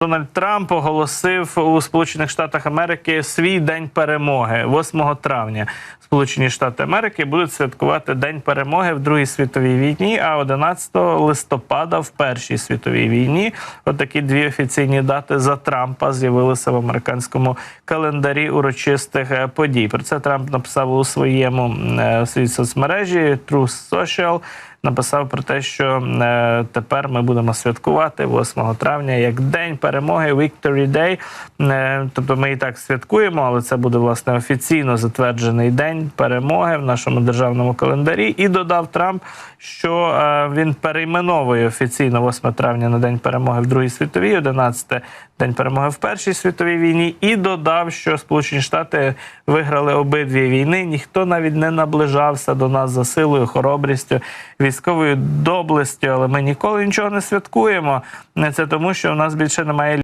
Дональд Трамп оголосив у Сполучених Штатах Америки свій день перемоги 8 травня. Сполучені Штати Америки будуть святкувати День перемоги в Другій світовій війні, а 11 листопада в Першій світовій війні. От дві офіційні дати за Трампа з'явилися в американському календарі урочистих е, подій. Про це Трамп написав у своєму е, в своїй соцмережі Truth Social. Написав про те, що е, тепер ми будемо святкувати 8 травня як День перемоги, Victory Day. Е, тобто ми і так святкуємо, але це буде власне офіційно затверджений день перемоги в нашому державному календарі. І додав Трамп, що е, він перейменовує офіційно 8 травня на День перемоги в Другій світовій, 11 День перемоги в Першій світовій війні, і додав, що Сполучені Штати виграли обидві війни. Ніхто навіть не наближався до нас за силою, хоробрістю, військовою доблестю, але ми ніколи нічого не святкуємо. Це тому, що у нас більше немає